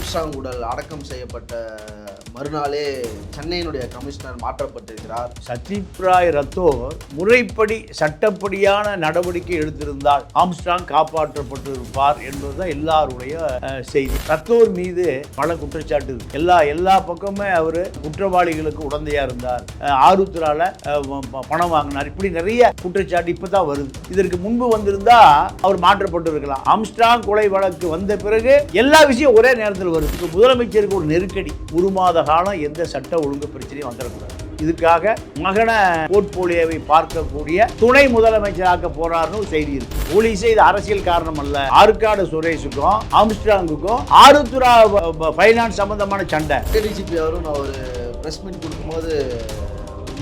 Armstrong உடல் அடக்கம் செய்யப்பட்ட மறுநாளே சென்னையினுடைய கமிஷனர் மாற்றப்பட்டிருக்கிறார். சத்யபிராய் ரத்தோர் முறைப்படி சட்டப்படியான நடவடிக்கை எடுத்திருந்தால் ஆம்ஸ்டாங் காப்பாற்றப்பட்டிருப்பார் என்பதுதான் எல்லாருடைய செய்தி. ரத்தோர் மீது பல குற்றச்சாட்டு எல்லா எல்லா பக்கமே அவர் குற்றவாளிகளுக்கு உடந்தையா இருந்தார். ஆருத்ரால ப- பணம் வாங்கினார். இப்படி நிறைய குற்றச்சாட்டு இப்பதான் வருது. இதற்கு முன்பு வந்திருந்தா அவர் மாற்றப்பட்டு இருக்கலாம் ஆம்ஸ்டாங் கொலை வழக்கு வந்த பிறகு எல்லா விஷயம் ஒரே நேரத்தில் வருது. முதலமைச்சருக்கு ஒரு நெருக்கடி. ஒரு மாத காலம் எந்த சட்ட ஒழுங்கு பிரச்சனையும் வந்துடக்கூடாது. இதுக்காக மகன போர்ட்போலியோவை பார்க்கக்கூடிய துணை முதலமைச்சராக்க போறாருன்னு செய்தி இருக்கு. போலீஸே இது அரசியல் காரணம் அல்ல ஆற்காடு சுரேஷுக்கும் ஆம்ஸ்டாங்குக்கும் ஆருத்ரா ஃபைனான்ஸ் சம்பந்தமான சண்டை. டிஜிபி அவரும் ஒரு ப்ரெஸ் மீட் கொடுக்கும்போது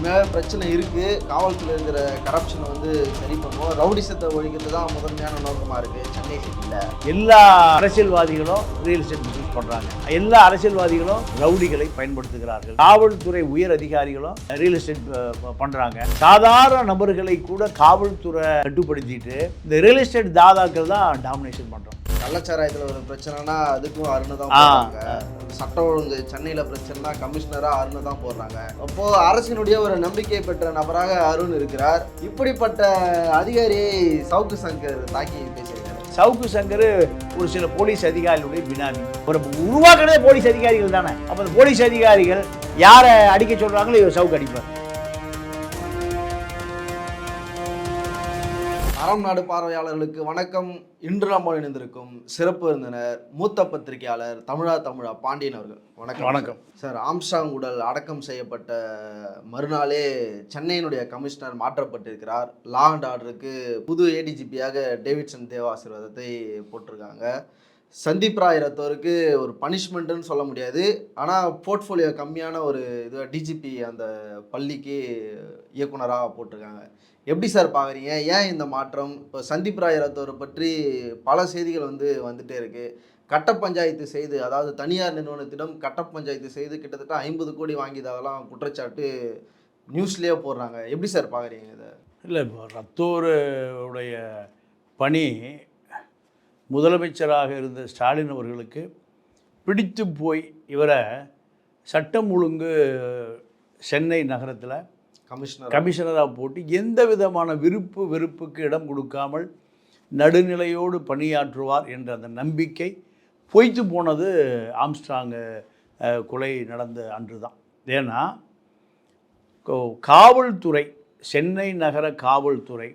மேலே பிரச்சனை இருக்குது காவல்துறை இருக்கிற கரப்ஷனை வந்து சரி பண்ணுவோம் ரவுடிசத்தை ஒழிக்கிறது தான் முதன்மையான நோக்கமாக இருக்குது சென்னை எல்லா அரசியல்வாதிகளும் ரியல் எஸ்டேட் பிசினஸ் பண்றாங்க. எல்லா அரசியல்வாதிகளும் ரவுடிகளை பயன்படுத்துகிறார்கள். காவல்துறை உயர் அதிகாரிகளும் ரியல் எஸ்டேட் பண்ணுறாங்க பண்றாங்க. சாதாரண நபர்களை கூட காவல்துறை கட்டுப்படுத்திட்டு இந்த ரியல் எஸ்டேட் தாதாக்கள் தான் டாமினேஷன் பண்றோம். கள்ளச்சாராயத்தில் ஒரு பிரச்சனைனா அதுக்கும் அருணை தான். போடுறாங்க. சட்ட ஒழுங்கு சென்னையில் பிரச்சனைனா கமிஷனராக அருணை தான் போடுறாாங்க. அப்போ அரசினுடைய ஒரு நம்பிக்கை பெற்ற நபராக அருண் இருக்கிறார். இப்படிப்பட்ட அதிகாரியை சவுக்கு சங்கர் தாக்கி பேசியிருக்காரு. சவுக்கு சங்கர் ஒரு சில போலீஸ் அதிகாரிகளுடைய பினாமி. ஒரு உருவாக்குறதே போலீஸ் அதிகாரிகள் தானே. அப்போ அந்த போலீஸ் அதிகாரிகள் யாரை அடிக்க சொல்றாங்களோ இவர் சவுக்கு அடிப்பார். அறம் நாடு பார்வையாளர்களுக்கு வணக்கம். இன்று நம்ம இணைந்திருக்கும் சிறப்பு விருந்தினர் மூத்த பத்திரிகையாளர் தமிழா தமிழா பாண்டியன் அவர்கள். வணக்கம். வணக்கம். சார் ஆம்ஸ்டாங் உடல் அடக்கம் செய்யப்பட்ட மறுநாளே சென்னையினுடைய கமிஷனர் மாற்றப்பட்டிருக்கிறார். லா அண்ட் ஆர்டருக்கு புது ஏடிஜிபியாக டேவிட்சன் தேவ ஆசீர்வாதத்தை போட்டிருக்காங்க. சந்தீப் ராய் ரத்தோருக்கு ஒரு பனிஷ்மெண்ட்டுன்னு சொல்ல முடியாது. ஆனால் போர்ட்ஃபோலியோ கம்மியான ஒரு இது டிஜிபி அந்த பள்ளிக்கு இயக்குனராக போட்டிருக்காங்க. எப்படி சார் பார்க்குறீங்க ஏன் இந்த மாற்றம்? இப்போ சந்தீப் ராய் ரத்தோரை பற்றி பல செய்திகள் வந்து வந்துட்டே இருக்கு. கட்ட பஞ்சாயத்து செய்து அதாவது தனியார் நிறுவனத்திடம் கட்ட பஞ்சாயத்து செய்து கிட்டத்தட்ட ஐம்பது கோடி வாங்கியதாகலாம் குற்றச்சாட்டு நியூஸ்லேயே போடுறாங்க. எப்படி சார் பார்க்குறீங்க இதை? இல்லை இப்போ ரத்தோருடைய பணி முதலமைச்சராக இருந்த ஸ்டாலின் அவர்களுக்கு பிடித்து போய் இவரை சட்டம் ஒழுங்கு சென்னை நகரத்தில் கமிஷனர். கமிஷனராக போட்டு எந்த விதமான விருப்பு வெறுப்புக்கு இடம் கொடுக்காமல் நடுநிலையோடு பணியாற்றுவார் என்ற அந்த நம்பிக்கை பொய்த்து போனது ஆம்ஸ்டாங்கு கொலை நடந்த அன்று தான் ஏன்னா கோ- காவல்துறை சென்னை நகர காவல்துறை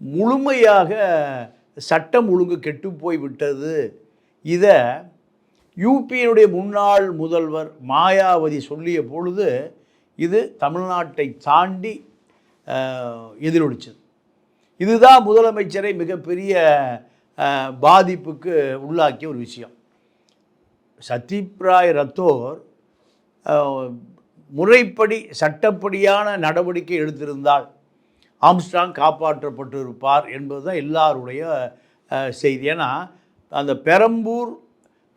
முழுமையாக சட்டம் ஒழுங்கு கெட்டுப்போய் விட்டது. இதை யூபியினுடைய முன்னாள் முதல்வர் மாயாவதி சொல்லிய பொழுது இது தமிழ்நாட்டை தாண்டி எதிரொலிச்சது. இதுதான் முதலமைச்சரை மிகப்பெரிய பாதிப்புக்கு உள்ளாக்கிய ஒரு விஷயம். சத்யபிராய் ரத்தோர் முறைப்படி சட்டப்படியான நடவடிக்கை எடுத்திருந்தால் ஆம்ஸ்டாங் காப்பாற்றப்பட்டிருப்பார் என்பதுதான் எல்லாருடைய செய்தி. ஏன்னா அந்த பெரம்பூர்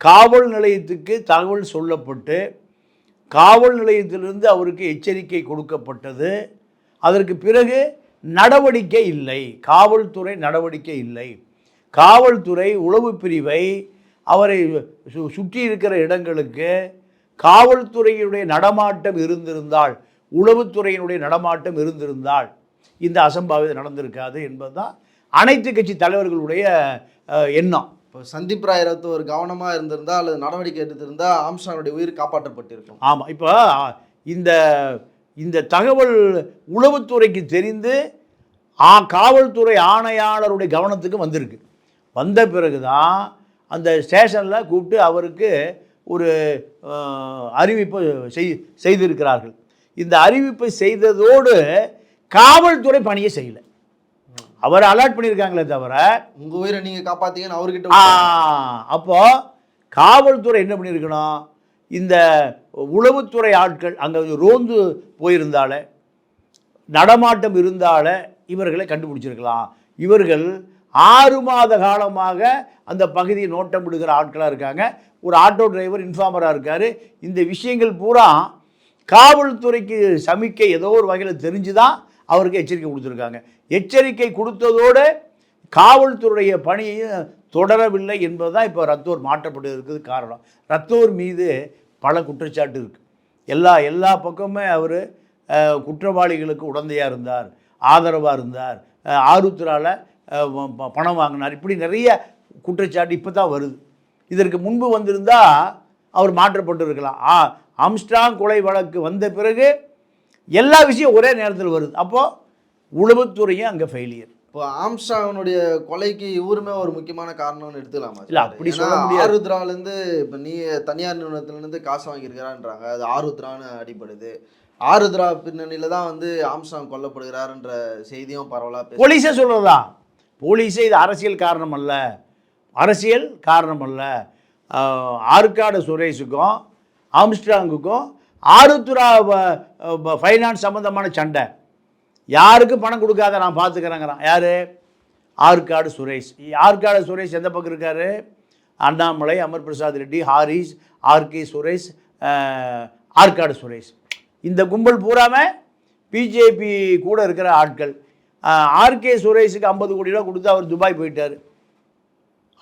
காவல் நிலையத்துக்கு தகவல் சொல்லப்பட்டு காவல் நிலையத்திலிருந்து அவருக்கு எச்சரிக்கை கொடுக்கப்பட்டது. அதற்கு பிறகு நடவடிக்கை இல்லை. காவல்துறை நடவடிக்கை இல்லை. காவல்துறை உளவு பிரிவை அவரை சு- சுற்றி இருக்கிற இடங்களுக்கு காவல்துறையினுடைய நடமாட்டம் இருந்திருந்தால் உளவுத்துறையினுடைய நடமாட்டம் இருந்திருந்தால் இந்த அசம்பாவிதம் நடந்திருக்காது என்பதுதான் அனைத்து கட்சி தலைவர்களுடைய எண்ணம். இப்போ சந்தீப் ராய் ஒரு கவனமாக இருந்திருந்தால் அல்லது நடவடிக்கை எடுத்திருந்தால் ஆம்ஸ்டானுடைய உயிர் காப்பாற்றப்பட்டிருக்கும். ஆமாம் இப்போ இந்த இந்த தகவல் உளவுத்துறைக்கு தெரிந்து ஆ காவல்துறை ஆணையாளருடைய கவனத்துக்கு வந்திருக்கு. வந்த பிறகு தான் அந்த ஸ்டேஷனில் கூப்பிட்டு அவருக்கு ஒரு அறிவிப்பு செய் செய்திருக்கிறார்கள். இந்த அறிவிப்பை செய்ததோடு காவல்துறை பணியை செய்யலை. அவர் அலர்ட் பண்ணியிருக்காங்களே தவிர உங்க உயிரை நீங்க காப்பாத்தீங்கன்னு அவர்கிட்ட ஆ, விட்டாங்க. அப்போ காவல்துறை என்ன பண்ணியிருக்கணும்? இந்த உளவுத்துறை ஆட்கள் அங்கே ரோந்து போயிருந்தாலே நடமாட்டம் இருந்தாலே இவர்களை கண்டுபிடிச்சிருக்கலாம். இவர்கள் ஆறு மாத காலமாக அந்த பகுதியை நோட்டம் விடுகிற ஆட்களாக இருக்காங்க. ஒரு ஆட்டோ டிரைவர் இன்ஃபார்மராக இருக்கார். இந்த விஷயங்கள் பூரா காவல்துறைக்கு சமிக்கை ஏதோ ஒரு வகையில் தெரிஞ்சு தான் அவருக்கு எச்சரிக்கை கொடுத்துருக்காங்க. எச்சரிக்கை கொடுத்ததோடு காவல்துறைய பணியையும் தொடரவில்லை என்பது தான் இப்போ ரத்தோர் மாற்றப்பட்டு இருக்குது காரணம். ரத்தோர் மீது பல குற்றச்சாட்டு இருக்குது எல்லா எல்லா பக்கமுமே அவர் குற்றவாளிகளுக்கு உடந்தையாக இருந்தார் ஆதரவாக இருந்தார் அஹ், ஆருத்ரால பணம் வாங்கினார். இப்படி நிறைய குற்றச்சாட்டு இப்போ தான் வருது. இதற்கு முன்பு வந்திருந்தால் அவர் மாற்றப்பட்டு இருக்கலாம் ஆ ஆம்ஸ்ட்ராங் கொலை வழக்கு வந்த பிறகு எல்லா விஷயம் ஒரே நேரத்தில் வருது. அப்போது உளவுத்துறையும் அங்கே ஃபெயிலியர் இப்போ ஆம்ஸ்டாங்கனுடைய கொலைக்கு இவருமே ஒரு முக்கியமான காரணம்னு எடுத்துக்கலாமா இல்ல, அப்படி சொல்ல முடியாது. ஆருத்ரால இருந்து இப்போ நீ தனியார் நிறுவனத்துல இருந்து காசு வாங்கியிருக்கிறான்றாங்க. அது ஆருத்ரான்னு அடிப்படுது ஆருத்ரா பின்னணியில தான் வந்து ஆம்ஸ்டாங் கொல்லப்படுகிறாருன்ற செய்தியும் பரவலா பேச போலீஸே சொல்கிறதா போலீஸே இது அரசியல் காரணம் அல்ல அரசியல் காரணம் அல்ல ஆற்காடு சுரேஷுக்கும் ஆம்ஸ்ட்ராங்குக்கும் ஆருத்ரா ஃபைனான்ஸ் சம்மந்தமான சண்டை. யாருக்கும் பணம் கொடுக்காத நான் பார்த்துக்கிறேங்கிறான் யார்? ஆற்காடு சுரேஷ். ஆற்காடு சுரேஷ் எந்த பக்கம் இருக்கார்? அண்ணாமலை அமர் பிரசாத் ரெட்டி ஹாரிஸ் ஆர்கே சுரேஷ் ஆற்காடு சுரேஷ். இந்த கும்பல் பூராமல் பிஜேபி கூட இருக்கிற ஆட்கள். ஆர்கே சுரேஷுக்கு ஐம்பது கோடி ரூபா கொடுத்து அவர் துபாய் போயிட்டார்.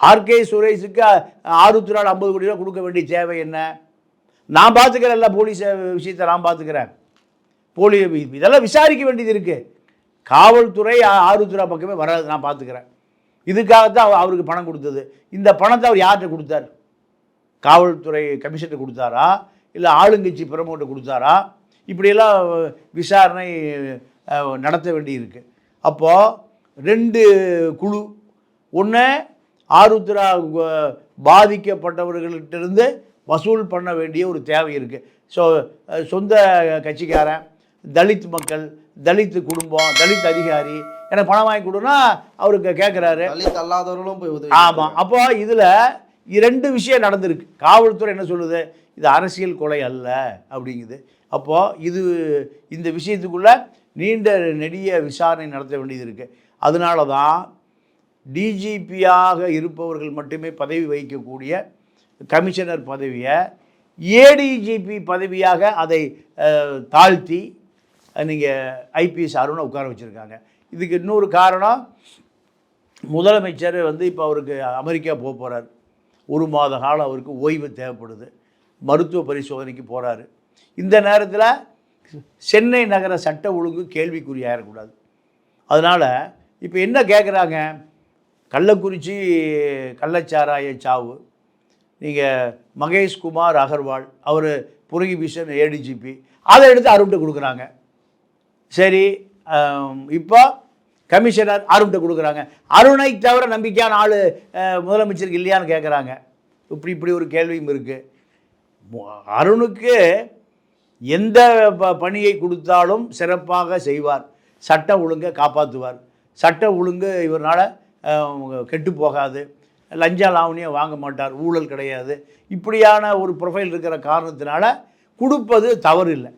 ஆர்கே சுரேஷுக்கு ஆருத்ரால் ஐம்பது கோடி ரூபா கொடுக்க வேண்டிய தேவை என்ன? நான் பார்த்துக்கிறேன்ல போலீஸ் விஷயத்தை நான் பார்த்துக்கிறேன் போலி இதெல்லாம் விசாரிக்க வேண்டியது இருக்குது காவல்துறை ஆ- ஆருத்ரா பக்கமே வராது நான் பார்த்துக்கிறேன் இதுக்காகத்தான் அவருக்கு பணம் கொடுத்தது. இந்த பணத்தை அவர் யார்கிட்ட கொடுத்தார்? காவல்துறை கமிஷனர் கொடுத்தாரா? இல்லை ஆளுங்கட்சி பிரமோட்டை கொடுத்தாரா? இப்படியெல்லாம் விசாரணை நடத்த வேண்டியிருக்கு அப்போது ரெண்டு குழு. ஒன்று ஆருத்ரா பாதிக்கப்பட்டவர்கள்ட்டிருந்து வசூல் பண்ண வேண்டிய ஒரு தேவை இருக்குது ஸோ சொந்த கட்சிக்காரன் தலித் மக்கள் தலித் குடும்பம் தலித் அதிகாரி எனக்கு பணம் வாங்கி கொடுன்னா அவருக்கு கேட்குறாரு தலித் அல்லாதவர்களும் போய் உதவி ஆமாம் அப்போ இதில் இரண்டு விஷயம் நடந்திருக்கு. காவல்துறை என்ன சொல்லுது? இது அரசியல் கொலை அல்ல அப்படிங்குது. அப்போது இது இந்த விஷயத்துக்குள்ள நீண்ட நெடிய விசாரணை நடத்த வேண்டியது இருக்குது அதனால தான் டிஜிபியாக இருப்பவர்கள் மட்டுமே பதவி வகிக்கக்கூடிய கமிஷனர் பதவியை ஏடிஜிபி பதவியாக அதை தாழ்த்தி நீங்கள் ஐபிஎஸ் அருணை உட்கார வச்சுருக்காங்க. இதுக்கு இன்னொரு காரணம் முதலமைச்சர் வந்து இப்போ அவருக்கு அமெரிக்கா போக போகிறார் ஒரு மாத காலம் அவருக்கு ஓய்வு தேவைப்படுது. மருத்துவ பரிசோதனைக்கு போகிறாரு இந்த நேரத்தில் சென்னை நகர சட்ட ஒழுங்கு கேள்விக்குறியாயிடக்கூடாது அதனால் இப்போ என்ன கேட்குறாங்க கள்ளக்குறிச்சி கள்ளச்சாராய சாவு. நீங்கள் மகேஷ் குமார் அகர்வால் அவர் புரகிபிஷன் ஏடிஜிபி அதை எடுத்து அருண்கிட்ட கொடுக்குறாங்க. சரி இப்போ கமிஷனர் அருண்கிட்ட கொடுக்குறாங்க. அருணை தவிர நம்பிக்கையான ஆள் முதலமைச்சருக்கு இல்லையான்னு கேட்குறாங்க இப்படி இப்படி ஒரு கேள்வியும் இருக்குது அருணுக்கு எந்த ப- பணியை கொடுத்தாலும் சிறப்பாக செய்வார். சட்ட ஒழுங்கை காப்பாற்றுவார் சட்ட ஒழுங்கு இவரால் கெட்டு போகாது. லஞ்ச லாவணியம் வாங்க மாட்டார் ஊழல் கிடையாது. இப்படியான ஒரு ப்ரொஃபைல் இருக்கிற காரணத்தினால கொடுப்பது தவறு இல்லை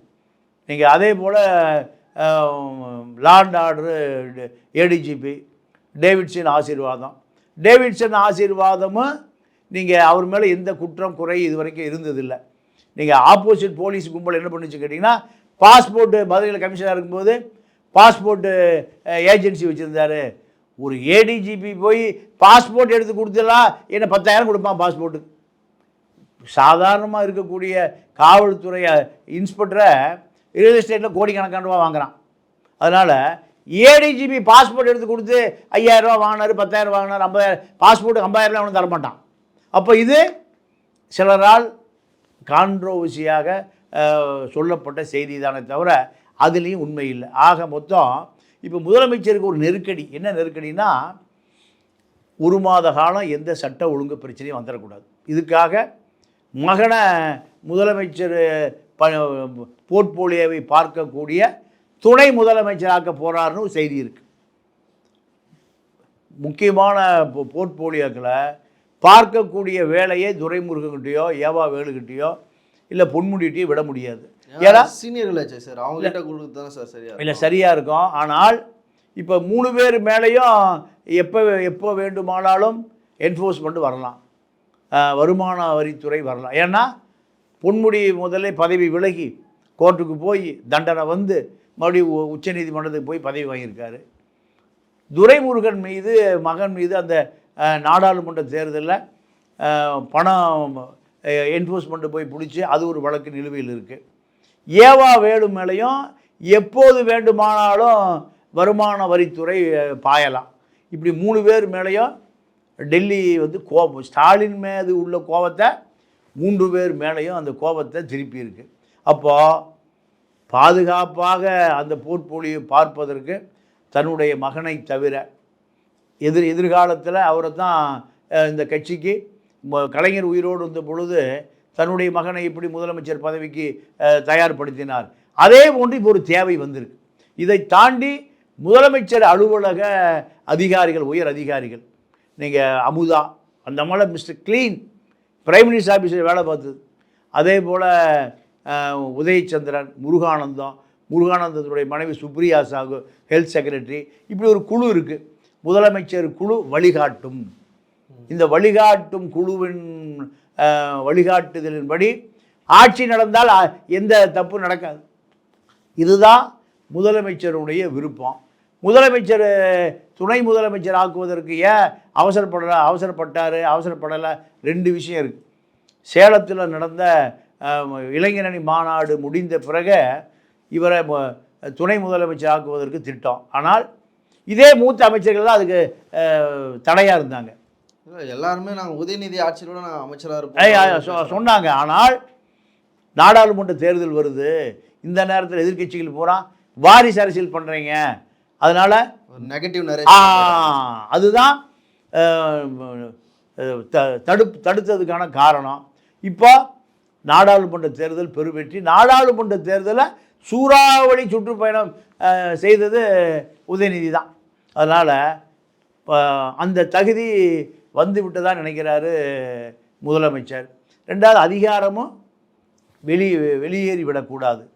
நீங்கள் அதே போல் law and order ADGP Davidson Asirvatham. Davidson ஆசீர்வாதமும் நீங்கள் அவர் மேலே எந்த குற்றம் குறை இது வரைக்கும் இருந்ததில்லை. நீங்கள் ஆப்போசிட் போலீஸ் கும்பல் என்ன பண்ணுச்சு கேட்டிங்கன்னா பாஸ்போர்ட்டு மதுரையில் கமிஷனாக இருக்கும்போது பாஸ்போர்ட்டு ஏஜென்சி வச்சுருந்தாரு. ஒரு ஏடிஜிபி போய் பாஸ்போர்ட் எடுத்து கொடுத்துடலாம் என்ன பத்தாயிரம் கொடுப்பான் பாஸ்போர்ட்டு சாதாரணமாக இருக்கக்கூடிய காவல்துறை இன்ஸ்பெக்டரை ரியல் எஸ்டேட்டில் கோடிக்கணக்கான ரூபா வாங்குகிறான் அதனால் ஏடிஜிபி பாஸ்போர்ட் எடுத்து கொடுத்து ஐயாயிரம் வாங்கினார் வாங்கினாரு பத்தாயிரம் வாங்கினார் ஐம்பதாயிரம் பாஸ்போர்ட்டுக்கு ஐம்பதாயிரம் அவனும் தரமாட்டான் அப்போ இது சிலரால் கான்ட்ரோவர்சியாக சொல்லப்பட்ட செய்தி தானே தவிர அதுலேயும் உண்மை இல்லை. ஆக மொத்தம் இப்போ முதலமைச்சருக்கு ஒரு நெருக்கடி. என்ன நெருக்கடினா ஒரு மாத காலம் எந்த சட்ட ஒழுங்கு பிரச்சனையும் வந்துடக்கூடாது. இதுக்காக மகனை முதலமைச்சர் ப போர்ட்போலியோவை பார்க்கக்கூடிய துணை முதலமைச்சராக்க போகிறாருன்னு ஒரு செய்தி இருக்குது முக்கியமான போ- போர்ட்போலியோக்களை பார்க்கக்கூடிய வேலையை துரைமுருகன்கிட்டயோ ஏவா வேலுக்கிட்டேயோ இல்லை பொன்முடிகிட்டையோ விட முடியாது. ஏன்னா சீனியர்களாச்சே சார்? அவங்க கிட்ட தானே சார் சரியா இல்லை சரியாக இருக்கும். ஆனால் இப்போ மூணு பேர் மேலேயும் எப்போ எப்போ வேண்டுமானாலும் என்ஃபோர்ஸ்மெண்ட் வரலாம். வருமான வரித்துறை வரலாம். ஏன்னா பொன்முடி முதல்ல பதவி விலகி கோர்ட்டுக்கு போய் தண்டனை வந்து மறுபடியும் உச்சநீதிமன்றத்துக்கு போய் பதவி வாங்கியிருக்காரு. துரைமுருகன் மீது மகன் மீது அந்த நாடாளுமன்ற தேர்தலில் பணம் என்ஃபோர்ஸ்மெண்ட்டு போய் பிடிச்சி அது ஒரு வழக்கு நிலுவையில் இருக்குது ஏவா வேலு மேலேயும் எப்போது வேண்டுமானாலும் வருமான வரித்துறை பாயலாம். இப்படி மூணு பேர் மேலேயும் டெல்லி வந்து கோபம். ஸ்டாலின் மீது உள்ள கோபத்தை மூன்று பேர் மேலேயும் அந்த கோபத்தை திருப்பியிருக்கு அப்போது பாதுகாப்பாக அந்த போர்ட்போலியோ பார்ப்பதற்கு தன்னுடைய மகனை தவிர எதிர் எதிர்காலத்தில் அவரை தான் இந்த கட்சிக்கு கலைஞர் உயிரோடு இருந்த பொழுது தன்னுடைய மகனை எப்படி முதலமைச்சர் பதவிக்கு தயார்படுத்தினார். அதே போன்று இப்போ ஒரு தேவை வந்திருக்கு. இதை தாண்டி முதலமைச்சர் அலுவலக அதிகாரிகள் உயர் அதிகாரிகள் நீங்கள் அமுதா அந்த மாதிரி மிஸ்டர் க்ளீன் பிரைம் மினிஸ்டர் ஆஃபீஸில் வேலை பார்த்தது. அதே போல் உதயச்சந்திரன் முருகானந்தம் முருகானந்தத்துடைய மனைவி சுப்ரியா சாகு ஹெல்த் செக்ரட்டரி இப்படி ஒரு குழு இருக்குது முதலமைச்சர் குழு வழிகாட்டும். இந்த வழிகாட்டும் குழுவின் வழிகாட்டுதலின்படி ஆட்சி நடந்தால் எந்த தப்பு நடக்காது. இதுதான் முதலமைச்சருடைய விருப்பம். முதலமைச்சர் துணை முதலமைச்சர் ஆக்குவதற்கு ஏன் அவசரப்படலை அவசரப்பட்டார் அவசரப்படலை? ரெண்டு விஷயம் இருக்குது சேலத்தில் நடந்த இளைஞரணி மாநாடு முடிந்த பிறகு இவரை துணை முதலமைச்சர் ஆக்குவதற்கு திட்டம். ஆனால் இதே மூத்த அமைச்சர்கள் தான் அதுக்கு தடையாக இருந்தாங்க. இல்ல, எல்லாருமே நாங்கள் உதயநிதி ஆட்சியிலோட நாங்கள் அமைச்சராக இருப்போம். சொன்னாங்க. ஆனால் நாடாளுமன்ற தேர்தல் வருது. இந்த நேரத்தில் எதிர்க்கட்சிகள் பூரா வாரிசு அரசியல் பண்ணுறீங்க அதனால் நெகட்டிவ் நிறைய அதுதான் த- தடுப்பு தடுத்ததுக்கான காரணம். இப்போ நாடாளுமன்ற தேர்தல் பெருவெற்றி. நாடாளுமன்ற தேர்தலை சூறாவளி சுற்றுப்பயணம் செய்தது உதயநிதி தான். அதனால் அந்த தகுதி வந்து விட்டதாக நினைக்கிறாரு முதலமைச்சர். ரெண்டாவது அதிகாரமும் வெளி வெளியேறி விடக்கூடாது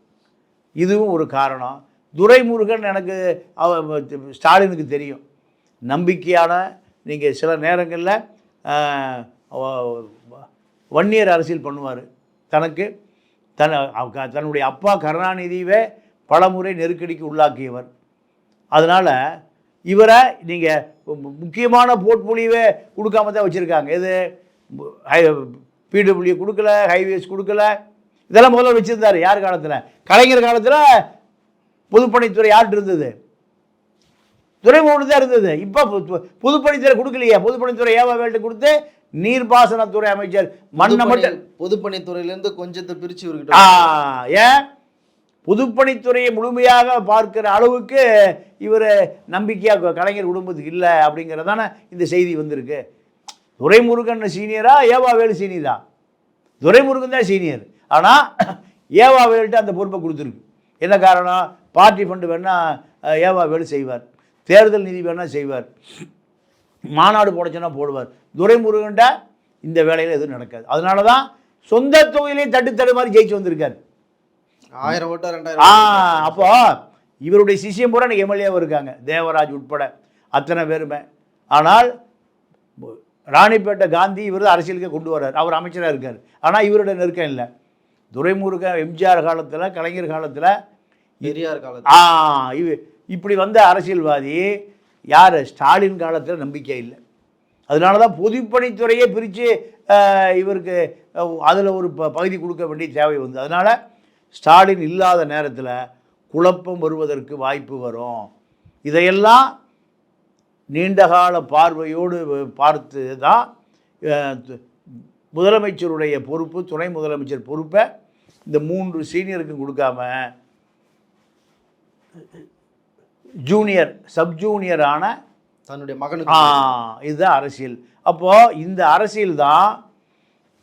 இதுவும் ஒரு காரணம். துரைமுருகன் எனக்கு அவ ஸ்டாலினுக்கு தெரியும். நம்பிக்கையான நீங்கள் சில நேரங்களில் வன்னியர் அரசியல் பண்ணுவார். தனக்கு தன் அவ- தன்னுடைய அப்பா கருணாநிதியவே பலமுறை நெருக்கடிக்கு உள்ளாக்கியவர். அதனால் இவரை நீங்கள் முக்கியமான போர்ட்போலியோவே கொடுக்காம தான் வச்சுருக்காங்க. எது? பிடபிள்யூ கொடுக்கல ஹைவேஸ் கொடுக்கல. இதெல்லாம் முதல்ல வச்சுருந்தார். யார் காலத்தில்? கலைஞர் காலத்தில் பொதுப்பணித்துறை யார்கிட்ட இருந்தது? துறைமுகம் தான் இருந்தது. இப்போ பொதுப்பணித்துறை கொடுக்கலையே. பொதுப்பணித்துறை ஏவா வேல்ட்டு கொடுத்து நீர்ப்பாசனத்துறை அமைச்சர் மண்ணை மட்டும் பொதுப்பணித்துறையிலேருந்து கொஞ்சத்தை பிரித்து இவர்கிட்ட ஏன்? பொதுப்பணித்துறையை முழுமையாக பார்க்கிற அளவுக்கு இவர் நம்பிக்கையாக கலைஞர் குடும்பத்துக்கு இல்லை அப்படிங்கிறதான இந்த செய்தி வந்திருக்கு. துரைமுருகன் சீனியரா ஏவாவேலு சீனியரா துரைமுருகன் தான் சீனியர். ஆனால் ஏவா அந்த பொறுப்பை கொடுத்துருக்கு. என்ன காரணம்? பார்ட்டி ஃபண்டு வேணால் ஏவாவேலு செய்வார். தேர்தல் நிதி வேணால் செய்வார். மாநாடு போடச்சுன்னா போடுவார். துரைமுருகன்ட்ட இந்த வேலையில் எதுவும் நடக்காது. அதனால தான் சொந்த தொகுதியிலையும் தட்டு தடு மாதிரி ஜெயிச்சு வந்திருக்காரு. ஆயிரம் ஓட்டா ஆ ரெண்டாயிரம் அப்போ இவருடைய சிஷியம் பூரா எனக்கு எம்எல்ஏவும் இருக்காங்க. தேவராஜ் உட்பட அத்தனை பேருமே. ஆனால் ராணிப்பேட்டை காந்தி இவர் அரசியலுக்கு கொண்டு வர்றார். அவர் அமைச்சராக இருக்கார். ஆனால் இவருடைய நெருக்கம் இல்லை. துரைமுருகன் எம்ஜிஆர் காலத்தில் கலைஞர் காலத்தில் பெரியார் காலத்தில். ஆ இவ இப்படி வந்த அரசியல்வாதி யார்? ஸ்டாலின் காலத்தில் நம்பிக்கை இல்லை. அதனால தான் பொதுப்பணித்துறையே பிரித்து இவருக்கு அதில் ஒரு ப பகுதி கொடுக்க வேண்டிய தேவை வந்து. அதனால் ஸ்டாலின் இல்லாத நேரத்தில் குழப்பம் வருவதற்கு வாய்ப்பு வரும். இதையெல்லாம் நீண்டகால பார்வையோடு பார்த்து தான் முதலமைச்சருடைய பொறுப்பு துணை முதலமைச்சர் பொறுப்பை இந்த மூன்று சீனியருக்கும் கொடுக்காம ஜூனியர் சப் ஜூனியரான தன்னுடைய மகனுக்கு இதுதான் அரசியல். அப்போது இந்த அரசியல் தான்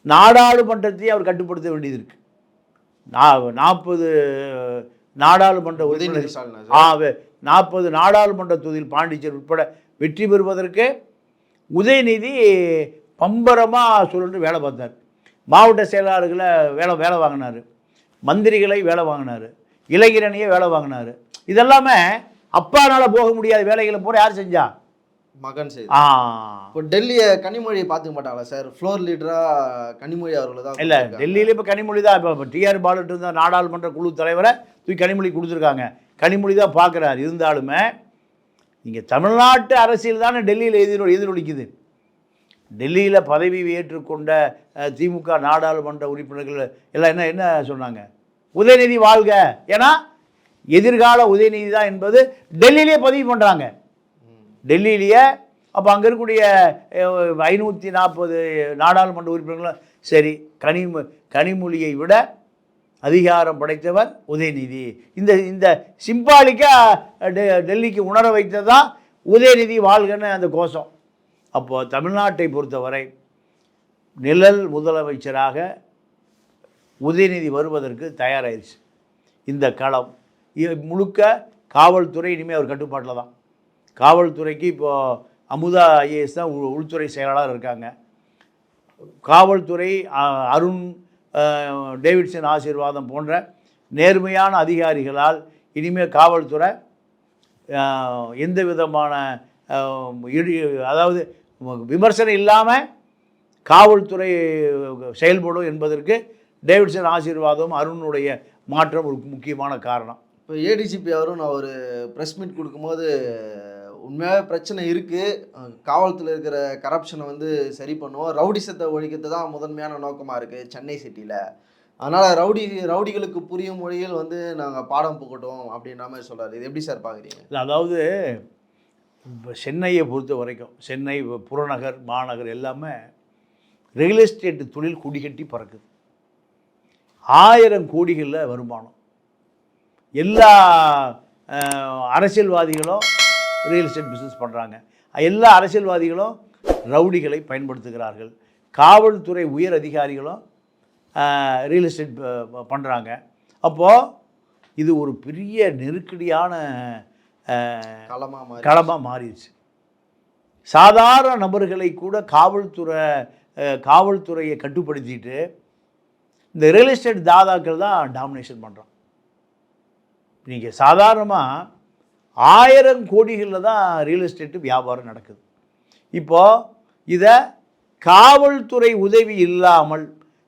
நாடாளுமன்றத்தையும் அவர் கட்டுப்படுத்த வேண்டியது இருக்கு. நா- நாற்பது நாடாளுமன்ற உறுப்பினர் நாற்பது நாடாளுமன்ற தொகுதியில் பாண்டிச்சேரி உட்பட வெற்றி பெறுவதற்கு உதயநிதி பம்பரமாக சுழன்று வேலை பார்த்தார். மாவட்ட செயலாளர்களை வேலை வேலை வாங்கினார். மந்திரிகளை வேலை வாங்கினார். இளைஞரணியை வேலை வாங்கினார். இதெல்லாமே அப்பானால போக முடியாத வேலைகளை பூரா யார் செஞ்சா? மகன் செய்து. இப்போ டெல்லியை கனிமொழியை பார்த்துக்க மாட்டாங்களா சார்? ஃப்ளோர் லீடரா கனிமொழி அவர்களை தான் இல்லை. டெல்லியில் இப்போ கனிமொழி தான். இப்போ டிஆர் பாலுட்டு இருந்த நாடாளுமன்ற குழு தலைவரை தூக்கி கனிமொழி கொடுத்துருக்காங்க. கனிமொழி தான் பார்க்குறாரு. இருந்தாலுமே நீங்கள் தமிழ்நாட்டு அரசியல் தானே டெல்லியில் எதிரொ எதிரொலிக்குது. டெல்லியில் பதவி ஏற்றுக்கொண்ட திமுக நாடாளுமன்ற உறுப்பினர்கள் எல்லாம் என்ன என்ன சொன்னாங்க? உதயநிதி வாழ்க. ஏன்னா எதிர்கால உதயநிதி தான் என்பது டெல்லியிலே பதிவு பண்ணுறாங்க டெல்லியிலேயே அப்போ அங்கே இருக்கக்கூடிய ஐநூற்றி நாற்பது நாடாளுமன்ற உறுப்பினர்களும் சரி கனி கனிமொழியை விட அதிகாரம் படைத்தவர் உதயநிதி. இந்த இந்த சிம்பாலிக்காக டெல்லிக்கு உணர வைத்தது தான் உதயநிதி வாழ்கன்னு அந்த கோஷம். அப்போது தமிழ்நாட்டை பொறுத்தவரை நிழல் முதலமைச்சராக உதயநிதி வருவதற்கு தயாராகிடுச்சு இந்த களம் இது முழுக்க காவல்துறை இனிமேல் அவர் கட்டுப்பாட்டில் தான் காவல்துறைக்கு இப்போது அமுதா ஐஏஎஸ் தான் உ உள்துறை செயலாளர் இருக்காங்க. காவல்துறை அருண் டேவிட்சன் ஆசீர்வாதம் போன்ற நேர்மையான அதிகாரிகளால் இனிமேல் காவல்துறை எந்த விதமான இடி அதாவது விமர்சனம் இல்லாமல் காவல்துறை செயல்படும் என்பதற்கு டேவிட்சன் ஆசீர்வாதம் அருணுடைய மாற்றம் ஒரு முக்கியமான காரணம். இப்போ ஏடிஜிபி அவரும் நான் ஒரு ப்ரெஸ் மீட் கொடுக்கும்போது உண்மையாகவே பிரச்சனை இருக்குது காவலத்தில் இருக்கிற கரப்ஷனை வந்து சரி பண்ணுவோம். ரவுடிசத்தை ஒழிக்கிறது தான் முதன்மையான நோக்கமாக இருக்குது சென்னை சிட்டியில் அதனால் ரவுடி ரவுடிகளுக்கு புரியும் மொழியில் வந்து நாங்கள் பாடம் புகட்டும் அப்படின்ற மாதிரி சொல்கிறார் இது எப்படி சார் பார்க்குறீங்க இல்லை அதாவது சென்னையை பொறுத்த வரைக்கும் சென்னை புறநகர் மாநகர் எல்லாமே ரியல் எஸ்டேட் தொழில் குடிகட்டி பறக்குது. ஆயிரம் கோடிகளில் வருமானம். எல்லா அரசியல்வாதிகளும் ரியல் எஸ்டேட் பிஸ்னஸ் பண்ணுறாங்க எல்லா அரசியல்வாதிகளும் ரவுடிகளை பயன்படுத்துகிறார்கள். காவல்துறை உயர் அதிகாரிகளும் ரியல் எஸ்டேட் பண்ணுறாங்க அப்போது இது ஒரு பெரிய நெருக்கடியான களமாக களமாக மாறிடுச்சு. சாதாரண நபர்களை கூட காவல்துறை காவல்துறையை கட்டுப்படுத்திட்டு இந்த ரியல் எஸ்டேட் தாதாக்கள் தான் டாமினேஷன் பண்ணுறான் நீங்கள் சாதாரணமாக ஆயிரம் கோடிகளில் தான் ரியல் எஸ்டேட்டு வியாபாரம் நடக்குது. இப்போது இதை காவல்துறை உதவி இல்லாமல்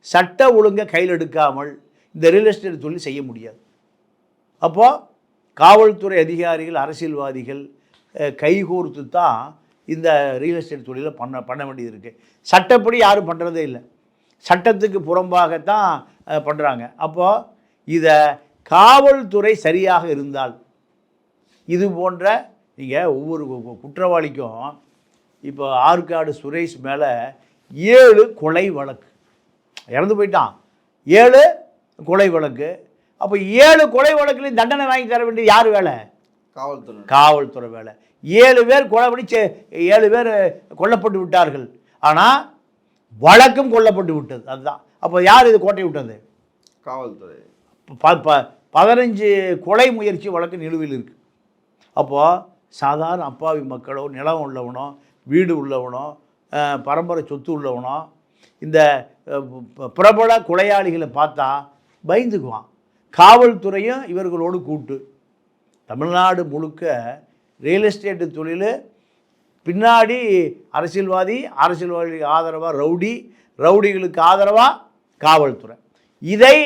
சட்ட ஒழுங்கை கையில் எடுக்காமல் இந்த ரியல் எஸ்டேட் தொழில் செய்ய முடியாது. அப்போது காவல்துறை அதிகாரிகள் அரசியல்வாதிகள் கைகோர்த்து தான் இந்த ரியல் எஸ்டேட் தொழிலை பண்ண பண்ண வேண்டியது இருக்குது சட்டப்படி யாரும் பண்ணுறதே இல்லை. சட்டத்துக்கு புறம்பாகத்தான் பண்ணுறாங்க அப்போது இதை காவல்துறை சரியாக இருந்தால் இது போன்ற நீங்கள் ஒவ்வொரு குற்றவாளிக்கும் இப்போ ஆற்காடு சுரேஷ் மேலே ஏழு கொலை வழக்கு. இறந்து போயிட்டான். ஏழு கொலை வழக்கு. அப்போ ஏழு கொலை வழக்குலையும் தண்டனை வாங்கி தர வேண்டியது யார் வேலை? காவல்துறை. காவல்துறை வேலை. ஏழு பேர் கொலை பண்ணி ஏழு பேர் கொல்லப்பட்டு விட்டார்கள். ஆனால் வழக்கும் கொல்லப்பட்டு விட்டது. அதுதான். அப்போ யார் இது கோட்டை விட்டது? காவல்துறை. ப பதினஞ்சு கொலை முயற்சி வழக்கு நிலுவையில் இருக்குது அப்போது சாதாரண அப்பாவி மக்களோ நிலம் உள்ளவனோ வீடு உள்ளவனோ பரம்பரை சொத்து உள்ளவனோ இந்த பிரபல கொலையாளிகளை பார்த்தா பயந்துக்குவான். காவல்துறையும் இவர்களோடு கூட்டு. தமிழ்நாடு முழுக்க ரியல் எஸ்டேட்டு தொழில் பின்னாடி அரசியல்வாதி அரசியல்வாதிகளுக்கு ஆதரவாக ரவுடி ரவுடிகளுக்கு ஆதரவாக காவல்துறை. இதை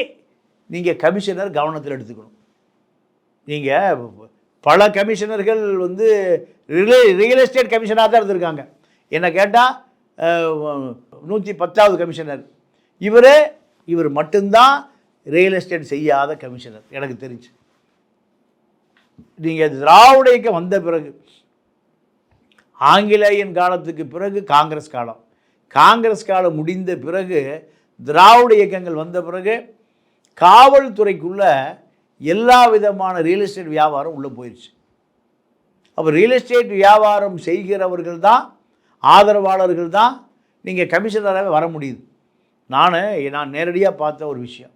நீங்கள் கமிஷனர் கவனத்தில் எடுத்துக்கணும். நீங்கள் பல கமிஷனர்கள் வந்து ரியல் ரியல் எஸ்டேட் கமிஷனாக தான் இருந்திருக்காங்க. என்னை கேட்டால் நூற்றி பத்தாவது கமிஷனர். இவர் இவர் மட்டும்தான் ரியல் எஸ்டேட் செய்யாத கமிஷனர் எனக்கு தெரிஞ்சு. நீங்கள் திராவிட இயக்கம் வந்த பிறகு ஆங்கிலேயன் காலத்துக்கு பிறகு காங்கிரஸ் காலம். காங்கிரஸ் காலம் முடிந்த பிறகு திராவிட இயக்கங்கள் வந்த பிறகு காவல்துறைக்குள்ளே எல்லா விதமான ரியல் எஸ்டேட் வியாபாரம் உள்ளே போயிடுச்சு அப்போ ரியல் எஸ்டேட் வியாபாரம் செய்கிறவர்கள் தான் ஆதரவாளர்கள் தான் நீங்கள் கமிஷனராகவே வர முடியுது. நான் நான் நேரடியாக பார்த்த ஒரு விஷயம்.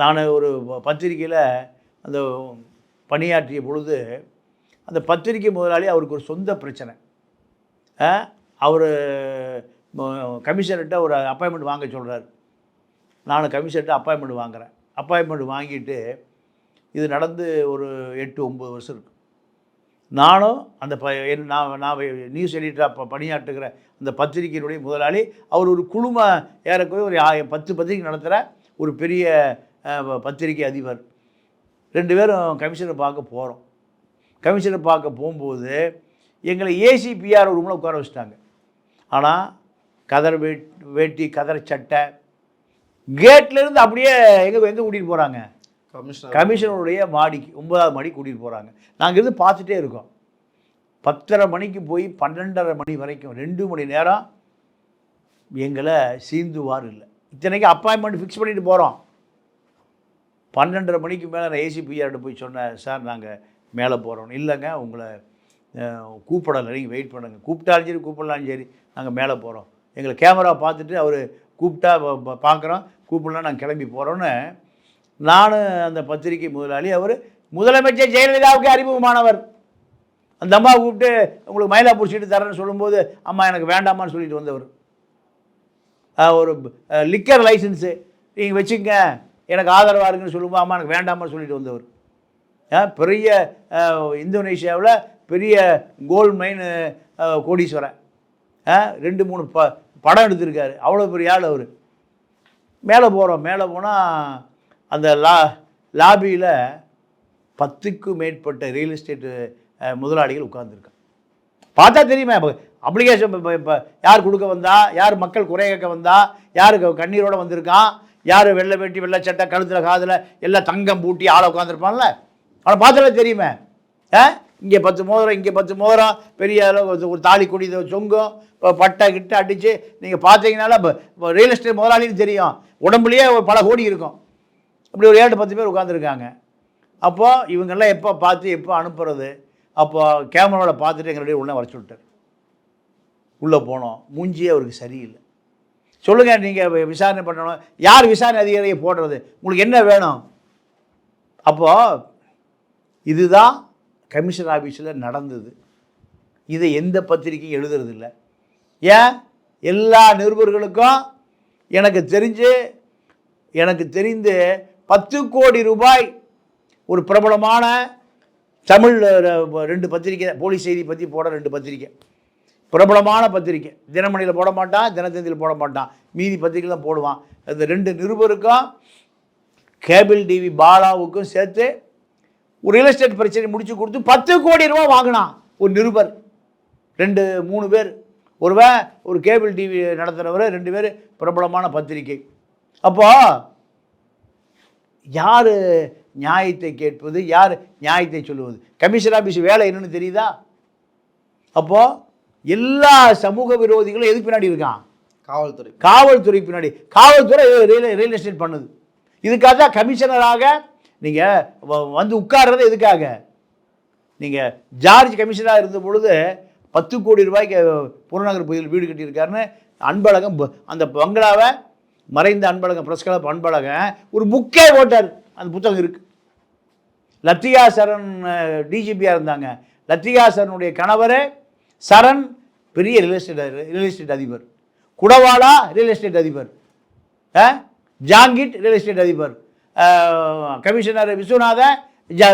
நான் ஒரு பத்திரிக்கையில் அந்த பணியாற்றிய பொழுது அந்த பத்திரிக்கை முதலாளி அவருக்கு ஒரு சொந்த பிரச்சனை. அவர் கமிஷனர்கிட்ட ஒரு அப்பாயின்மெண்ட் வாங்க சொல்கிறார் நான் கமிஷனர்கிட்ட அப்பாயின்மெண்ட் வாங்குறேன். அப்பாயின்மெண்ட் வாங்கிட்டு இது நடந்து ஒரு எட்டு ஒம்பது வருஷம் இருக்கும் நானும் அந்த ப என் நான் நான் நியூஸ் எடிட்டராக பணியாற்றுகிற அந்த பத்திரிகையினுடைய முதலாளி அவர் ஒரு குழும ஏறக்குறைய ஒரு ஆய- பத்து பத்திரிகை நடத்துகிற ஒரு பெரிய பத்திரிகை அதிபர். ரெண்டு பேரும் கமிஷனை பார்க்க போகிறோம் கமிஷனை பார்க்க போகும்போது எங்களை ஏசிபிஆர் ரூமில் உட்கார வச்சுட்டாங்க. ஆனால் கதர் வேட் வேட்டி கதர் சட்டை கேட்லேருந்து அப்படியே எங்கே எங்கே கூட்டிகிட்டு போகிறாங்க கமிஷனர். கமிஷனருடைய மாடிக்கு ஒன்பதாவது மாடி கூட்டிகிட்டு போகிறாங்க நாங்கள் இருந்து பார்த்துட்டே இருக்கோம். பத்தரை மணிக்கு போய் பன்னெண்டரை மணி வரைக்கும் ரெண்டு மணி நேரம் எங்களை சீந்துவார் இல்லை. இத்தனைக்கு அப்பாயின்மெண்ட் ஃபிக்ஸ் பண்ணிட்டு போகிறோம் பன்னெண்டரை மணிக்கு மேலே நான் ஏசிபிஆர்கிட்ட போய் சொன்னேன் சார் நாங்கள் மேலே போகிறோம் இல்லைங்க உங்களை கூப்பிடலை. நீங்கள் வெயிட் பண்ணுங்கள் கூப்பிட்டாலும் சரி கூப்பிடலாலும் சரி நாங்கள் மேலே போகிறோம் எங்களை கேமரா பார்த்துட்டு அவர் கூப்பிட்டா பார்க்குறோம் கூப்பிடலாம் நாங்கள் கிளம்பி போகிறோன்னு நானும் அந்த பத்திரிகை முதலாளி அவர் முதலமைச்சர் ஜெயலலிதாவுக்கு அறிமுகமானவர். அந்த அம்மா கூப்பிட்டு உங்களுக்கு மயிலா சீட்டு தரேன்னு சொல்லும்போது அம்மா எனக்கு வேண்டாமான்னு சொல்லிட்டு வந்தவர். ஒரு லிக்கர் லைசன்ஸு நீங்கள் வச்சுங்க எனக்கு ஆதரவாக இருக்குன்னு சொல்லும்போது அம்மா எனக்கு வேண்டாமான்னு சொல்லிட்டு வந்தவர். பெரிய இந்தோனேஷியாவில் பெரிய கோல்ட் மைனு கோடீஸ்வரன் ரெண்டு மூணு ப படம் எடுத்திருக்காரு. அவ்வளோ பெரிய ஆள் அவர். மேலே போகிறோம் மேலே போனால் அந்த லா லாபியில் பத்துக்கும் மேற்பட்ட ரியல் எஸ்டேட்டு முதலாளிகள் உட்காந்துருக்கான் பார்த்தா தெரியுமே? அப்ளிகேஷன் இப்போ இப்போ யார் கொடுக்க வந்தா? யார் மக்கள் குறை கேட்க வந்தா? யார் க- வந்திருக்கான்? யார் வெள்ளை வெட்டி வெள்ளை சட்டை கழுத்தில் காதில் எல்லாம் தங்கம் பூட்டி ஆளை உட்காந்துருப்பான்ல அவனை பார்த்தாலே தெரியுமே? ஆ இங்கே பத்து மோதிரம் இங்கே பத்து மோதிரம். பெரிய அளவு ஒரு- தாலி கொடி சொங்கம் சொங்கும் இப்போ பட்டை கிட்ட அடித்து நீங்கள் பார்த்தீங்கனால இப்போ ரியல் எஸ்டேட் முதலாளின்னு தெரியும். உடம்புலயே ஒரு பல கோடி இருக்கும். இப்படி ஒரு ஏழு பத்து பேர் உட்காந்துருக்காங்க அப்போது இவங்கெல்லாம் எப்போ பார்த்து எப்போ அனுப்புறது? அப்போ கேமராவில் பார்த்துட்டு எங்களுடைய உள்ளே வர சொல்லிட்டார் உள்ளே போனோம். மூஞ்சியே அவருக்கு சரியில்லை. சொல்லுங்கள் நீங்கள் விசாரணை பண்ணணும். யார் விசாரணை அதிகாரியை போடுறது? உங்களுக்கு என்ன வேணும்? அப்போது இதுதான் கமிஷன் ஆஃபீஸில் நடந்தது. இதை எந்த பத்திரிக்கையும் எழுதுறதில்ல. ஏன்? எல்லா நிருபர்களுக்கும் எனக்கு தெரிஞ்சு எனக்கு தெரிந்து பத்து கோடி ரூபாய் ஒரு பிரபலமான தமிழ் ரெண்டு பத்திரிக்கை போலீஸ் செய்தி பற்றி போட ரெண்டு பத்திரிக்கை பிரபலமான பத்திரிக்கை தினமணியில் போட மாட்டான் தினத்தந்தியில் போட மாட்டான். மீதி பத்திரிக்கையில் போடுவான். அந்த ரெண்டு நிருபருக்கும் கேபிள் டிவி பாலாவுக்கும் சேர்த்து ஒரு ரியல் எஸ்டேட் பிரச்சனை முடிச்சு கொடுத்து பத்து கோடி ரூபா வாங்கினான் ஒரு நிருபர் ரெண்டு மூணு பேர். ஒருவன் ஒரு கேபிள் டிவி நடத்துகிறவர் ரெண்டு பேர் பிரபலமான பத்திரிகை. அப்போ யார் நியாயத்தை கேட்பது யார் நியாயத்தை சொல்லுவது? கமிஷன் ஆஃபீஸ் வேலை என்னன்னு தெரியுதா? அப்போது எல்லா சமூக விரோதிகளும் எதுக்கு பின்னாடி இருக்கான்? காவல்துறை. காவல்துறை பின்னாடி. காவல்துறை ரியல் ரியல் எஸ்டேட் பண்ணுது. இதுக்காக தான் கமிஷனராக நீங்கள் வந்து உட்கார்றது எதுக்காக? நீங்கள் ஜார்ஜ் கமிஷனாக இருந்த பொழுது பத்து கோடி ரூபாய்க்கு புறநகர் பகுதியில் வீடு கட்டியிருக்காருன்னு அன்பழகம் அந்த பங்களாவை மறைந்த அன்பழகம் பிரஸ் கிளப் ஒரு புக்கே போட்டார். அந்த புத்தகம் இருக்குது லத்திகா சரண் டிஜிபியாக இருந்தாங்க. லத்திகா சரனுடைய கணவர் சரண் பெரிய ரியல் எஸ்டேட் ரியல் எஸ்டேட் அதிபர். குடவாலா ரியல் எஸ்டேட் அதிபர். ஜாங்கிட் ரியல் எஸ்டேட் அதிபர். கமிஷனர் விஸ்வநாத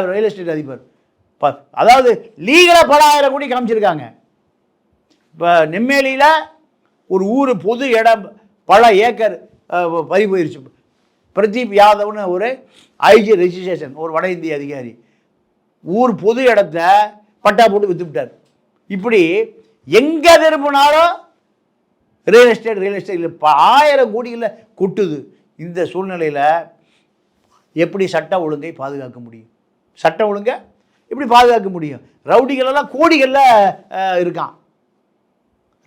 ரியல் எஸ்டேட் அதிபர். அதாவது லீகலாக பல ஆயிரம் கோடி காமிச்சிருக்காங்க. இப்போ நெம்மேலியில் ஒரு ஊர் பொது இடம் பல ஏக்கர் அஹ், பறி பிரதீப் யாதவ்னு ஒரு ஐஜி ரெஜிஸ்ட்ரேஷன் ஒரு வட இந்திய அதிகாரி. ஊர் பொது இடத்த பட்டா போட்டு வித்துவிட்டார். இப்படி எங்கே திரும்பினாலும் ரியல் எஸ்டேட் ரியல் எஸ்டேட் இப்போ ஆயிரம் கோடிகளில் கொட்டுது. இந்த சூழ்நிலையில் எப்படி சட்ட ஒழுங்கை பாதுகாக்க முடியும்? சட்ட ஒழுங்கை எப்படி பாதுகாக்க முடியும்? ரவுடிகளெல்லாம் கோடிகளில் இருக்கான்.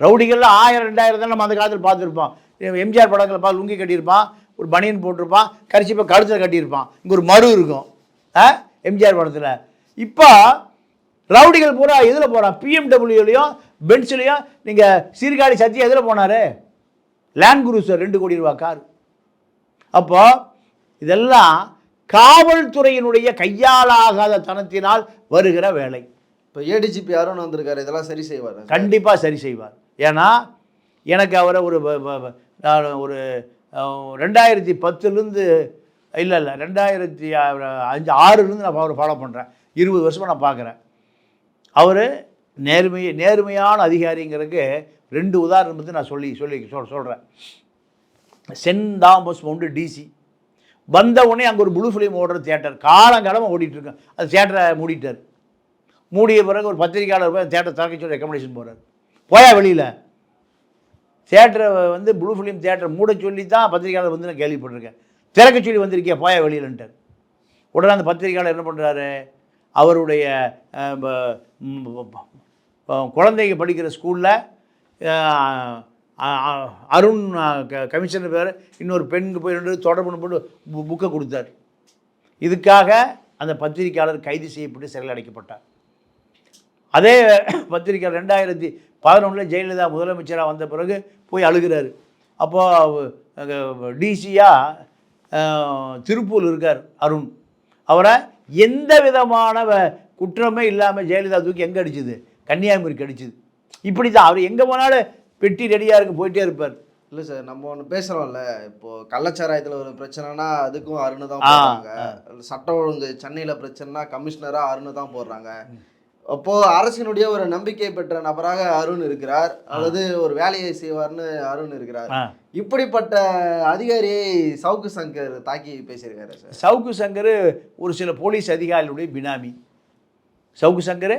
ரவுடிகளில் ஆயிரம் ரெண்டாயிரம் தான் நம்ம அந்த காலத்தில் பார்த்துருப்போம். எம்ஜிஆர் படங்களை பார்த்து லுங்கி கட்டியிருப்பான் ஒரு பனியன் போட்டிருப்பான் கரிசிப்பை கழுத்தில் கட்டியிருப்பான். இங்கே ஒரு மறு இருக்கும். ஆ எம்ஜிஆர் படத்தில். இப்போ ரவுடிகள் பூரா எதில் போகிறான் பிஎம்டபிள்யூலையும் பென்ஸ்லையும் நீங்கள் சீர்காழி சத்தி எதில் போனார்? லேண்ட் குரூசர் ரெண்டு கோடி ரூபா கார். அப்போது இதெல்லாம் காவல்துறையினுடைய கையாலாகாத தனத்தினால் வருகிற வேலை. இப்போ ஏடிஜிபி அருண் வந்திருக்காரு இதெல்லாம் சரி செய்வார் கண்டிப்பாக சரி செய்வார். ஏன்னா எனக்கு அவரை ஒரு ஒரு ரெண்டாயிரத்தி பத்துலேருந்து இல்லை இல்லை ரெண்டாயிரத்தி அஞ்சு ஆறுலேருந்து நான் அவரை ஃபாலோ பண்ணுறேன் இருபது வருஷமாக நான் பார்க்குறேன் அவர் நேர்மை நேர்மையான அதிகாரிங்கிறதுக்கு ரெண்டு உதாரணம் வந்து நான் சொல்லி சொல்லி சொல் சொல்கிறேன் சென்ட் தாமஸ் மவுண்டு டிசி வந்த உடனே அங்கே ஒரு ப்ளூ ஃபிலிம் ஓடுற தியேட்டர் காலங்காலமாக ஓடிட்டுருக்கேன் அந்த தியேட்டரை மூடிட்டார். மூடிய பிறகு ஒரு பத்திரிக்கையாளர் போய் அந்த தியேட்டர் திறக்க சொல்லி ரெக்கமெண்டேஷன் போகிறார் போயா வெளியில். தேட்டரை வந்து ப்ளூ ஃபிலிம் தேட்டரை மூட சொல்லி தான் பத்திரிகையாளர் வந்து நான் கேள்விப்பட்டிருக்கேன். திறக்க சொல்லி வந்திருக்கே போயா வெளியிலன்ட்டார். உடனே அந்த பத்திரிகையாளர் என்ன பண்ணுறாரு அவருடைய குழந்தைங்க படிக்கிற ஸ்கூலில் அருண் க- கமிஷனர் பேர் இன்னொரு பெண்ணுக்கு போய் ரெண்டு தொடர்பு போட்டு பு- புக்கை கொடுத்தார். இதுக்காக அந்த பத்திரிகையாளர் கைது செய்யப்பட்டு சிறையில் அடைக்கப்பட்டார். அதே பத்திரிக்கை ரெண்டாயிரத்தி பதினொன்றில் ஜெயலலிதா முதலமைச்சராக வந்த பிறகு போய் அழுகிறார். அப்போது டிசியாக திருப்பூர் இருக்கார் அருண். அவரை எந்த விதமான வ- குற்றமே இல்லாமல் ஜெயலலிதா தூக்கி எங்கே அடிச்சுது? கன்னியாகுமரிக்கு அடிச்சுது. இப்படி தான் அவர் எங்கே போனாலும் பெட்டி ரெடியாக இருக்கு போயிட்டே இருப்பார். இல்லை சார் நம்ம ஒன்று பேசுகிறோம்ல இப்போ கள்ளச்சாராயத்தில் ஒரு பிரச்சனைனா அதுக்கும் அருண் தான் போடுறாங்க. சட்டம் ஒழுங்கு சென்னையில் பிரச்சனைனா கமிஷனராக அருண் தான் போடுறாங்க. அப்போ அரசினுடைய ஒரு நம்பிக்கை பெற்ற நபராக அருண் இருக்கிறார். அல்லது ஒரு வேலையை செய்வார்னு அருண் இருக்கிறார். இப்படிப்பட்ட அதிகாரியை சவுக்கு சங்கர் தாக்கி பேசியிருக்காரு சார். சவுக்கு சங்கர் ஒரு சில போலீஸ் அதிகாரிகளுடைய பினாமி. சவுக்கு சங்கர்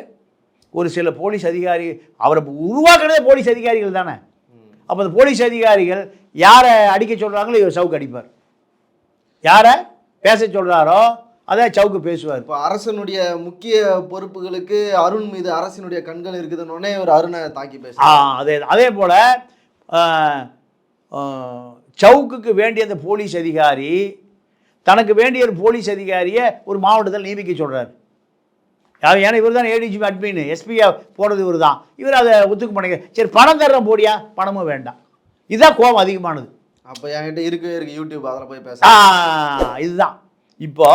ஒரு சில போலீஸ் அதிகாரி அவரை உருவாக்குறதே போலீஸ் அதிகாரிகள் தானே. அப்போ அந்த போலீஸ் அதிகாரிகள் யாரை அடிக்க சொல்கிறாங்களோ இவர் சவுக்கு அடிப்பார். யாரை பேச சொல்கிறாரோ அதை சவுக்கு பேசுவார். இப்போ அரசனுடைய முக்கிய பொறுப்புகளுக்கு அருண் மீது அரசினுடைய கண்கள் இருக்குதுன்னொடனே ஒரு அருணை தாக்கி ஆ பேசுறாரு அதே அதே போல் சவுக்குக்கு வேண்டிய அந்த போலீஸ் அதிகாரி தனக்கு வேண்டிய ஒரு போலீஸ் அதிகாரியை ஒரு மாவட்டத்தில் நியமிக்க சொல்கிறார் ஏன்னா இவர் தான் ஏடிஜிபி அட்மின் எஸ்பியா போடுறது இவர் தான் இவர் அதை ஒத்துக்க மாட்டேங்க. சரி பணம் தர்றேன் போடியா? பணமும் வேண்டாம். இதுதான் கோபம் அதிகமானது. அப்போ என்கிட்ட இருக்கவே இருக்கு யூடியூப் அதில் போய் பேச. இதுதான். இப்போ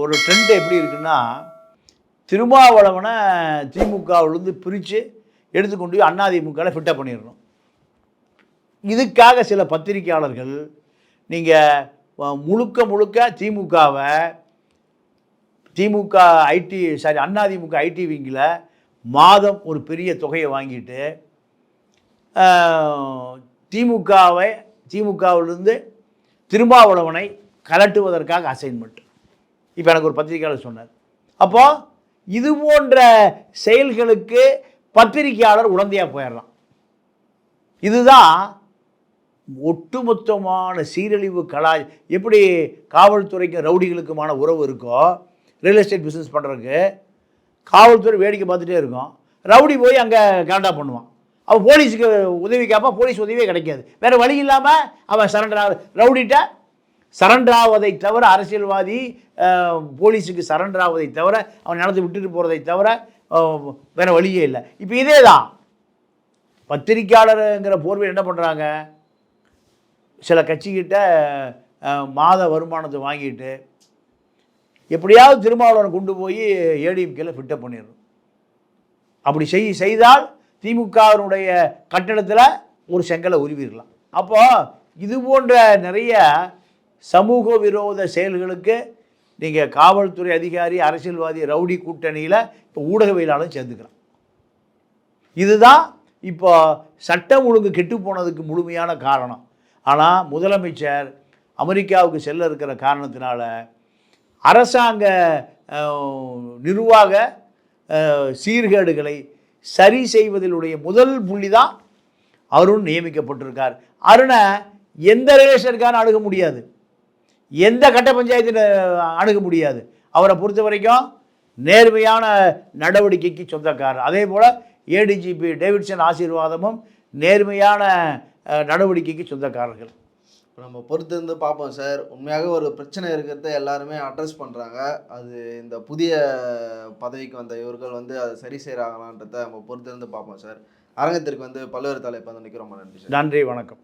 ஒரு ட்ரெண்ட் எப்படி இருக்குன்னா திருமாவளவனை திமுகவிலிருந்து பிரித்து எடுத்துக்கொண்டு போய் அதிமுகவில் ஃபிட்டப் பண்ணிடணும். இதுக்காக சில பத்திரிக்கையாளர்கள் நீங்கள் முழுக்க முழுக்க திமுகவை DMK IT sorry AIADMK IT விங்கில் மாதம் ஒரு பெரிய தொகையை வாங்கிட்டு திமுகவை திமுகவிலிருந்து திருமாவளவனை கலட்டுவதற்காக அசைன்மெண்ட் இப்போ எனக்கு ஒரு பத்திரிக்கையாளர் சொன்னார். அப்போ இது போன்ற செயல்களுக்கு பத்திரிக்கையாளர் உடந்தையாக போயிடலாம் இதுதான் ஒட்டுமொத்தமான சீரழிவு கலா எப்படி காவல்துறைக்கும் ரவுடிகளுக்குமான உறவு இருக்கோ ரியல் எஸ்டேட் பிஸ்னஸ் பண்ணுறதுக்கு காவல்துறை வேடிக்கை பார்த்துட்டே இருக்கும். ரவுடி போய் அங்கே கரெக்டாக பண்ணுவான். அவன் போலீஸுக்கு உதவி கேட்பான் போலீஸ் உதவியே கிடைக்காது. வேறு வழி இல்லாமல் அவன் சரண்டர் ஆக ரவுடிட்ட சரண்டர் ஆவதை தவிர அரசியல்வாதி போலீஸுக்கு சரண்டர் ஆவதை தவிர அவன் நடந்து விட்டுட்டு போகிறதை தவிர வேறு வேற வழியே இல்லை. இப்போ இதே தான் பத்திரிக்கையாளருங்கிற போர்வையில் என்ன பண்ணுறாங்க சில கட்சிக்கிட்ட மாத வருமானத்தை வாங்கிட்டு எப்படியாவது திருமாவளவனை கொண்டு போய் ஏடிஎம்கேல ஃபிட்டப் பண்ணிடணும். அப்படி செய் செய்தால் திமுகவினுடைய கட்டடத்தில் ஒரு செங்கலை உருவிடலாம். அப்போது இது போன்ற நிறைய சமூக விரோத செயல்களுக்கு நீங்கள் காவல்துறை அதிகாரி அரசியல்வாதி ரவுடி கூட்டணியில் இப்போ ஊடகவியலாளரும் சேர்ந்துக்கலாம் இதுதான் இப்போ சட்டம் ஒழுங்கு கெட்டு போனதுக்கு முழுமையான காரணம். ஆனால் முதலமைச்சர் அமெரிக்காவுக்கு செல்ல இருக்கிற காரணத்தினால அரசாங்க நிர்வாக சீர்கேடுகளை சரி செய்வதிலுடைய முதல் புள்ளி தான் அருண் நியமிக்கப்பட்டிருக்கார். அருணை எந்த ரிலேஷனுக்கான அணுக முடியாது. எந்த கட்ட பஞ்சாயத்தில் அணுக முடியாது. அவரை பொறுத்த வரைக்கும் நேர்மையான நடவடிக்கைக்கு சொந்தக்காரர். அதே போல் ஏடிஜிபி டேவிட்சன் ஆசீர்வாதமும் நேர்மையான நடவடிக்கைக்கு சொந்தக்காரர்கள். நம்ம பொறுத்து இருந்து பார்ப்போம் சார் உண்மையாக ஒரு பிரச்சனை இருக்கிறத எல்லாருமே அட்ரஸ் பண்ணுறாங்க அது இந்த புதிய பதவிக்கு வந்த இவர்கள் வந்து அதை சரி செய்கிறாங்களான்றத நம்ம பொறுத்து இருந்து பார்ப்போம் சார் அரங்கத்திற்கு வந்து பல்வேறு தலைப்பு வந்து நிற்கிறோம் நன்றி சார் நன்றி வணக்கம்.